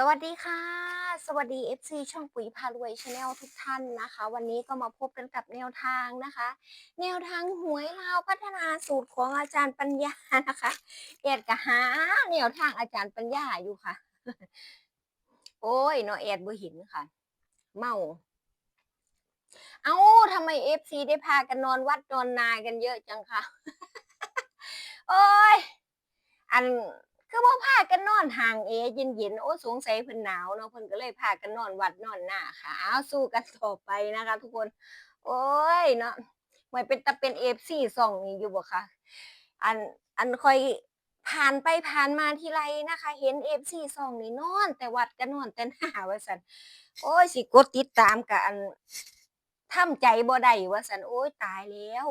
สวัสดีค่ะ สวัสดี FC ช่องปุ๋ยพารวยชาแนลทุกท่านนะคะ วันนี้ก็มาพบกันกับแนวทางนะคะ แนวทางหวยลาวพัฒนาสูตรของอาจารย์ปัญญานะคะเอ็ดกะหาแนวทางอาจารย์ปัญญาอยู่ค่ะ โอ้ยเนาะเอ็ดบ่เห็นค่ะ เมา เอาทำไม FC ได้พากันนอนวัดนอนนากันเยอะจังคะโอ้ยอัน คือว่าพากันนอนห่างเอเย็นๆโอ้สงสัยเพิ่นหนาวเนาะเพิ่นก็เลยพากันนอนวัดนอนหน้าค่ะเอาสู้กันต่อไปนะคะ ทุกคน โอ้ยเนาะเหวยเป็นตะเป็นเอฟซีสองนี่อยู่บ่คะอันอันคอยผ่านไปผ่านมาทีไรนะคะ เห็นเอฟซีสองนี่นอน แต่วัดก็นอนแต่หน้าว่าสันโอ้ยสิกดติดตามกับอันทำใจบ่ได้ว่าสันโอ้ยตายแล้ว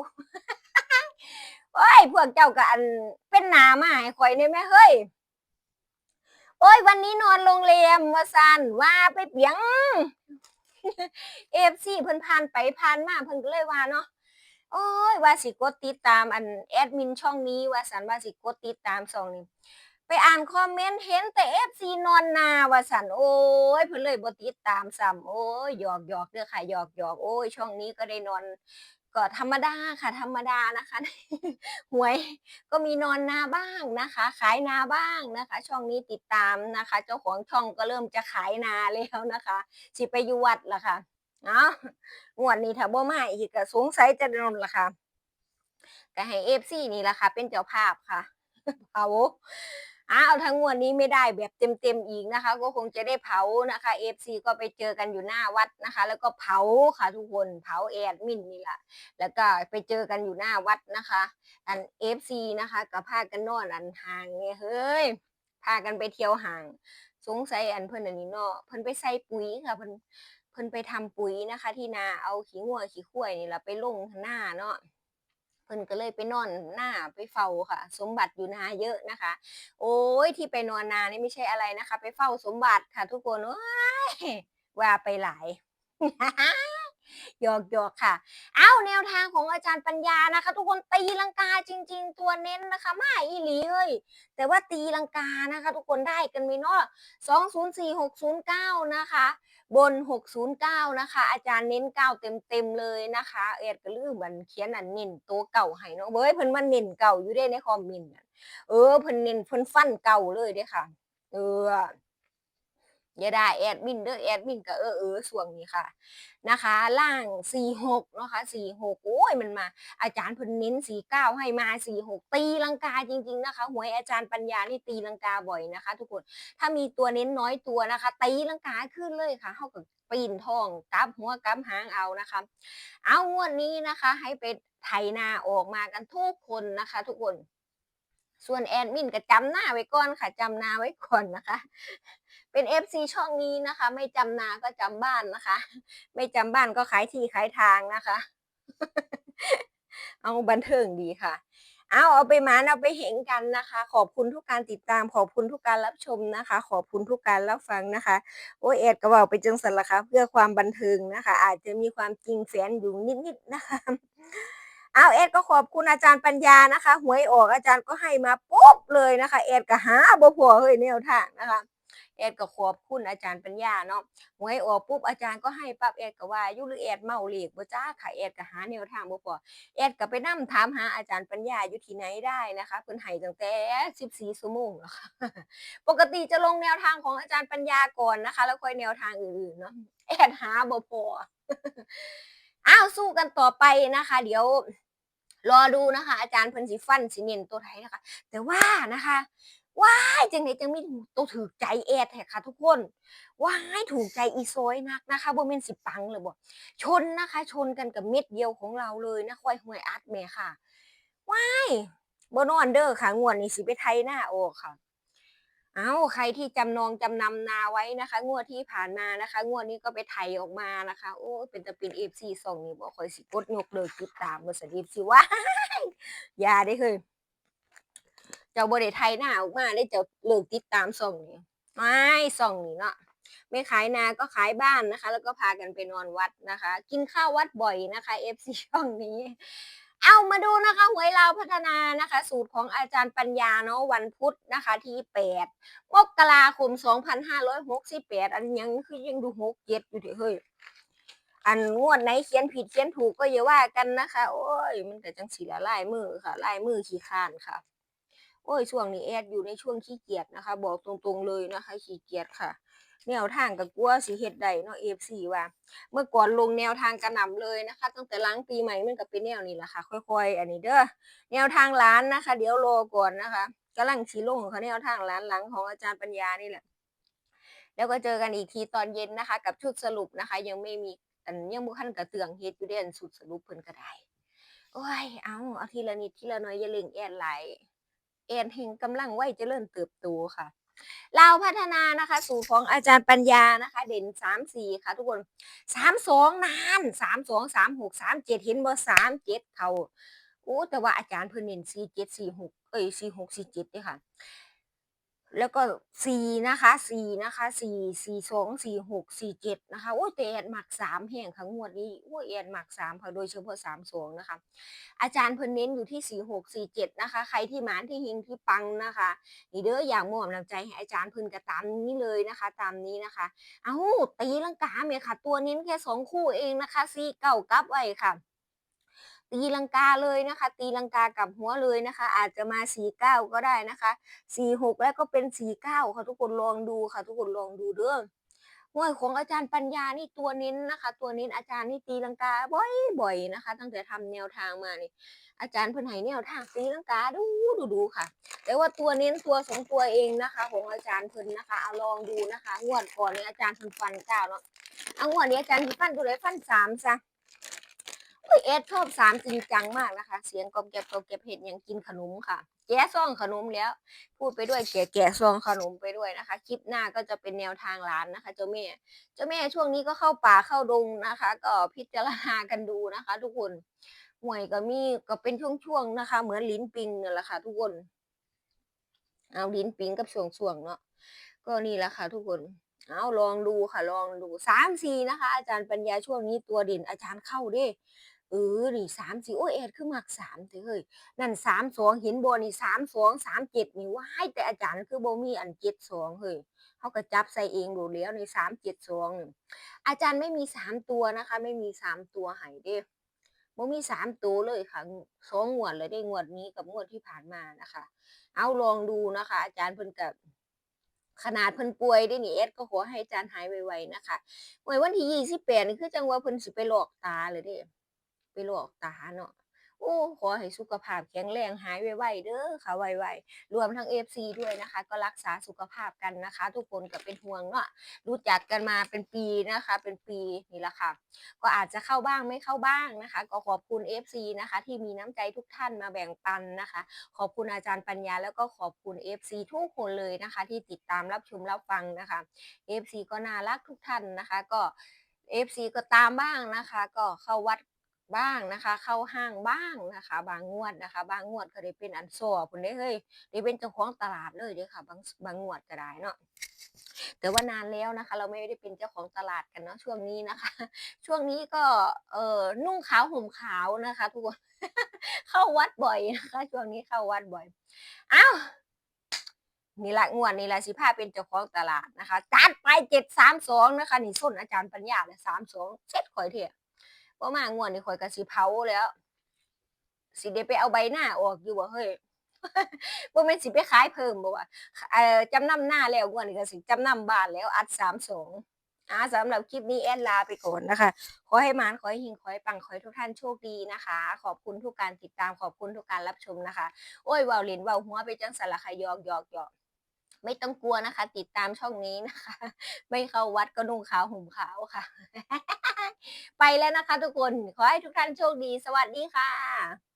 โอ้ย พวกเจ้าก็อันเป็นหนามาให้ข่อยได้ไหมเฮ้ย โอ้ย วันนี้นอนโรงแรมว่าซันว่าไปเปียงเอฟซีเพิ่นผ่านไปผ่านมาเพิ่นก็เลยว่าเนาะโอ้ยว่าสิกดติดตามอันแอดมินช่องนี้ว่าสันว่าสิกดติดตามช่องนี้ไปอ่านคอมเมนต์เห็นแต่เอฟซีนอนนาว่าสันโอ้ยเพิ่นเลยบ่ติดตามซ้ำโอ้ยหยอกหยอกเด้อค่ะหยอกหยอกโอ้ยช่องนี้ก็ได้นอน ก็ธรรมดาค่ะ ธรรมดานะคะหวยก็มีนอนนาบ้างนะคะ ขายนาบ้างนะคะ ช่องนี้ติดตามนะคะ เจ้าของช่องก็เริ่มจะขายนาแล้วนะคะสิไปอยู่วัดละค่ะเนาะงวดนี้ถ้าบ่มาอีกก็สงสัยจะโดนละค่ะก็ให้เอฟซีนี่ละค่ะ เป็นเจ้าภาพค่ะเอา อ้าวทั้งงวดนี้ไม่ได้แบบเต็มๆอีกนะคะ ก็คงจะได้เผานะคะเอฟซีก็ไปเจอกันอยู่หน้าวัดนะคะ แล้วก็เผาค่ะทุกคนเผาแอดมินนี่แหละแล้วก็ไปเจอกันอยู่หน้าวัดนะคะ อันเอฟซีนะคะกับพากันนอนอันห่างเนี่ยเฮ้ยพากันไปเที่ยวห่าง สงสัยอันเพิ่นอันนี้เนาะเพิ่นไปใส่ปุ๋ยค่ะเพิ่นเพิ่นไปทำปุ๋ยนะคะ ที่นาเอาขี้งัวขี้ข้วยนี่แหละไปลงหน้าเนาะ เพิ่นก็เลยไปนอนหน้าไปเฝ้าค่ะ สมบัติอยู่นาเยอะนะคะ โอ้ยที่ไปนอนนานี่ไม่ใช่อะไรนะคะ ไปเฝ้าสมบัติค่ะ ทุกคนโอ้ยว่าไปหลาย ยอกหยอกค่ะ เอาแนวทางของอาจารย์ปัญญานะคะ ทุกคนตีลังกาจริง ๆ ตัวเน้นนะคะมาอีหลีเอ้ยแต่ว่าตีลังกานะคะ ทุกคนได้กันไหมเนาะสองศูนย์สี่หกศูนย์เก้านะคะบนหกศูนย์เก้านะคะ อาจารย์เน้นเก้าเต็มๆเลยนะคะเอ็ดก็ลืมบันเขียนอันเน้นตัวเก่าให้เนาะเว้ยเพิ่นมาเน้นเก่าอยู่ได้ในคอมเมนต์น่ะเออเพิ่นเน้นเพิ่นฟันเก่าเลยเด้ค่ะ เออ อย่าได้แอดมินเด้อแอดมินก็เออเออส่วงนี้ค่ะนะคะ ล่างสี่หกเนาะค่ะสี่หกโอ้ยมันมา อาจารย์เพิ่นเน้นสี่เก้าให้มาสี่หกตีลังกาจริง ๆนะคะหวยอาจารย์ปัญญานี่ตีลังกาบ่อยนะคะ ทุกคนถ้ามีตัวเน้นน้อยตัวนะคะตีลังกาขึ้นเลยค่ะเท่ากับปีนทองกับหัวกับหางเอานะคะ เอางวดนี้นะคะ ให้ไปไถนาออกมากันทุกคนนะคะ ทุกคนส่วนแอดมินก็จำหน้าไว้ก่อนค่ะจำหน้าไว้ก่อนนะคะ เป็น FC ช่องนี้นะคะ ไม่จำนาก็จำบ้านนะคะ ไม่จำบ้านก็ขายที่ขายทางนะคะ เอาบันเทิงดีค่ะ เอาเอาไปหมานเอาไปเห็นกันนะคะ ขอบคุณทุกการติดตาม ขอบคุณทุกการรับชมนะคะ ขอบคุณทุกการรับฟังนะคะ โอ้ยแอดก็บอกไปจังสันละคะเพื่อความบันเทิงนะคะ อาจจะมีความจริงแฝงอยู่นิดๆนะคะเอาเอ็ดก็ขอบคุณอาจารย์ปัญญานะคะหวยออกอาจารย์ก็ให้มาปุ๊บเลยนะคะ เอ็ดก็หาบ่พอเฮ้ยแนวทางนะคะ เอ็ดก็ขอบคุณอาจารย์ปัญญาเนาะหวยออกปุ๊บอาจารย์ก็ให้ปั๊บเอ็ดก็ว่ายุหรือเอ็ดเมาเหลขบ่จ้าค่ะเอ็ดก็หาแนวทางบ่พอเอ็ดก็ไปนั่งถามหาอาจารย์ปัญญาอยู่ที่ไหนได้นะคะเพิ่นให้ตั้งแต่14ชั่วโมงแล้วค่ะปกติจะลงแนวทางของอาจารย์ปัญญาก่อนนะคะ แล้วค่อยแนวทางอื่นๆเนาะเอ็ดหาบ่พออ้าวสู้กันต่อไปนะคะ เดี๋ยวรอดูนะคะ อาจารย์เพิ่นสิฟันสิเน้นตัวไทยนะคะ แต่ว่านะคะ ว้ายจังไหนจังมีตัวถือใจแอดแท้ค่ะทุกคนว้ายถูกใจอีโซยนักนะคะบ่แม่นสิปังเลยบ่ชนนะคะ ชนกันกับเม็ดเดียวของเราเลยนะค่อยหวยอัดแม่ค่ะว้ายบ่นอนเด้อค่ะงวดนี้สิไปไทยหน้าโอค่ะเอาใครที่จำนองจำนำนาไว้นะคะ งวดที่ผ่านมานะคะ งวดนี้ก็ไปไถออกมานะคะ โอ้เป็นตะปินเอฟซีส่งนี่บอกคอยสิกดยกเลิกติดตามมาสดีสิว่าอย่าได้เคย เจ้าบริไทยหน้าออกมาได้เจ้าเลิกติดตามส่งนี่ไม่ส่งนี่เนาะไม่ขายนาก็ขายบ้านนะคะ แล้วก็พากันไปนอนวัดนะคะ กินข้าววัดบ่อยนะคะเอฟซีช่องนี้ เอามาดูนะคะหวยลาวพัฒนานะคะ สูตรของอาจารย์ปัญญาเนาะวันพุธนะคะ ที่8มกราคม 2568 อันยังคือยังดู6เจ็ดอยู่เถอะเฮ้ยอันงวดไหนเขียนผิดเขียนถูกก็อย่าว่ากันนะคะ โอ้ย มันแต่จังสีละลายมือค่ะลายมือขี้ข้านค่ะ โอ้ยช่วงนี้แอดอยู่ในช่วงขี้เกียจนะคะ บอกตรงๆเลยนะคะ ขี้เกียจค่ะ แนวทางกับกลัวสิเฮ็ดได้เนาะ FC ว่า เมื่อก่อนลงแนวทางกระหน่ำเลยนะคะ ตั้งแต่หล้างปีใหม่มันก็เป็นแนวนี้แหละค่ะ ค่อยๆ อันนี้เด้อแนวทางร้านนะคะ เดี๋ยวรอก่อนนะคะกำลังสีลงของเขาแนวทางร้านหลังของอาจารย์ปัญญานี่แหละแล้วก็เจอกันอีกทีตอนเย็นนะคะ กับชุดสรุปนะคะ ยังไม่มีอันยังบ่คันกระเตืองเฮ็ดอยู่เด่นสุดสรุปเพิ่นก็ได้โอ้ยเอาเอาทีละนิดทีละน้อยอย่าเล่งแอดไหล แอนแห่งกำลังไว้เจริญเติบโตค่ะลาวพัฒนานะคะสูตรของอาจารย์ปัญญานะคะ เด่นสามสี่ค่ะ ทุกคนสามสองนานสามสองสามหกสามเจ็ดเห็นบ่สามเจ็ดเขาโอ้แต่ว่าอาจารย์เพิ่นเน้นสี่เจ็ดสี่หกเอ้ยสี่หกสี่เจ็ดด้วยค่ะ แล้วก็สี่นะคะสี่นะคะสี่สี่สองสี่หกสี่เจ็ดนะคะโอ้ยแต่แอดหมักสามแห่งค่ะงวดนี้โอ้ยแอดหมักสามค่ะโดยเฉพาะสามสองนะคะ อาจารย์เพิ่นเน้นอยู่ที่สี่หกสี่เจ็ดนะคะ ใครที่หมานที่เฮงที่ปังนะคะนี่เด้ออย่างมอบน้ำใจให้อาจารย์เพิ่นก็ตามนี้เลยนะคะ ตามนี้นะคะ เอ้าตีลังกาเมียค่ะ ตัวเน้นแค่สองคู่เองนะคะสี่เก้ากับไว้ค่ะ ตีลังกาเลยนะคะ ตีลังกากับหัวเลยนะคะ อาจจะมาสี่เก้าก็ได้นะคะสี่หกแล้วก็เป็นสี่เก้าค่ะทุกคนลองดูค่ะ ทุกคนลองดูเด้อหวยของอาจารย์ปัญญานี่ตัวเน้นนะคะ ตัวเน้นอาจารย์นี่ตีลังกาบ่อยๆนะคะ ตั้งแต่ทำแนวทางมานี่ อาจารย์เพิ่นให้แนวทางตีลังกาดูดูดูค่ะ แต่ว่าตัวเน้นตัวสองตัวเองนะคะ ของอาจารย์เพิ่นนะคะเอาลองดูนะคะงวดก่อนนี้อาจารย์เพิ่นฟันเก้าเนาะเอางวดนี้อาจารย์ฟันตัวไหนฟันสามซะ อุ้ยเอสชอบสามจริงจังมากนะคะ เสียงกรอบแกรบกรอบแกรบเห็ดยังกินขนมค่ะ แกะซองขนมแล้ว พูดไปด้วยแกะแกะซองขนมไปด้วยนะคะ คลิปหน้าก็จะเป็นแนวทางร้านนะคะ เจ้าแม่ เจ้าแม่ช่วงนี้ก็เข้าป่าเข้าดงนะคะ ก็พิจารณากันดูนะคะ ทุกคนหวยก็มีก็เป็นช่วงๆนะคะ เหมือนลิ้นปิงนั่นแหละค่ะ ทุกคน เอาลิ้นปิงกับช่วงๆเนาะ ก็นี่แหละค่ะ ทุกคนเอาลองดูค่ะลองดูสามสี่นะคะ อาจารย์ปัญญาช่วงนี้ตัวเด่นอาจารย์เข้าด้ เออนี่สามสี่โอ้ยแอดคือมักสามเถอะเฮ้ยนั่นสามสองเห็นบนี่สามสองสามเจ็ดนี่ว้ายแต่อาจารย์คือบ่มีอันเจ็ดสองเฮ้ยเขาก็จับใส่เองดูแล้วในสามเจ็ดสองอาจารย์ไม่มีสามตัวนะคะ ไม่มีสามตัวให้เด้บ่มีสามตัวเลยค่ะสองงวดเลยได้งวดนี้กับงวดที่ผ่านมานะคะ เอาลองดูนะคะ อาจารย์เพิ่นกับขนาดเพิ่นป่วยได้นี่เอสก็ขอให้อาจารย์หายไวๆนะคะไว้วันที่ยี่สิบแปดนี่คือจังว่าเพิ่นสิไปหลอกตาเลยเด้ ไปหลอกตาเนาะโอ้ขอให้สุขภาพแข็งแรงหายไวๆเด้อค่ะไวๆรวมทั้ง FC ด้วยนะคะ ก็รักษาสุขภาพกันนะคะ ทุกคนก็เป็นห่วงเนาะรู้จักกันมาเป็นปีนะคะ เป็นปีนี่แหละค่ะ ก็อาจจะเข้าบ้างไม่เข้าบ้างนะคะ ก็ขอบคุณ FC นะคะ ที่มีน้ำใจทุกท่านมาแบ่งปันนะคะ ขอบคุณอาจารย์ปัญญา แล้วก็ขอบคุณ FC ทุกคนเลยนะคะ ที่ติดตามรับชมรับฟังนะคะ FC ก็น่ารักทุกท่านนะคะ ก็ FC ก็ตามบ้างนะคะ ก็เข้าวัด บ้างนะคะ เข้าห้างบ้างนะคะ บางงวดนะคะ บางงวดก็ได้เป็นอันโซ่พุ่นได้เฮ้ยได้เป็นเจ้าของตลาดเลยเด้อค่ะ บางบางงวดก็ได้เนาะแต่ว่านานแล้วนะคะ เราไม่ได้เป็นเจ้าของตลาดกันเนาะช่วงนี้นะคะ ช่วงนี้ก็เออนุ่งขาวห่มขาวนะคะ ทุกคนเข้าวัดบ่อยนะคะ ช่วงนี้เข้าวัดบ่อยอ้าวนี่ละงวดนี่ละสิพาเป็นเจ้าของตลาดนะคะจัดไปเจ็ดสามสองนะคะ นี่ส้นอาจารย์ปัญญาเลยสามสองเซ็ตข่อยเถอะ ว่ามางวดนี่ข่อยก็สิเผาแล้ว สิได้ไปเอาใบหน้าออกอยู่บ่เฮ้ยบ่แม่นสิไปขายเพิ่มบ่ว่าเอ่อจำนำหน้าแล้วงวดนี้ก็สิจำนำบ้านแล้วอัด32อ่าสำหรับคลิปนี้แอดลาไปก่อนนะคะ ขอให้มานขอให้เฮงขอให้ปังขอให้ทุกท่านโชคดีนะคะ ขอบคุณทุกการติดตามขอบคุณทุกการรับชมนะคะ โอ้ยว้าเลนว้าหัวไปจังซั่นล่ะค่ะหยอกยอกยอก ไม่ต้องกลัวนะคะ ติดตามช่องนี้นะคะ ไม่เข้าวัดก็นุ่งขาวห่มขาวค่ะ ไปแล้วนะคะ ทุกคนขอให้ทุกท่านโชคดี สวัสดีค่ะ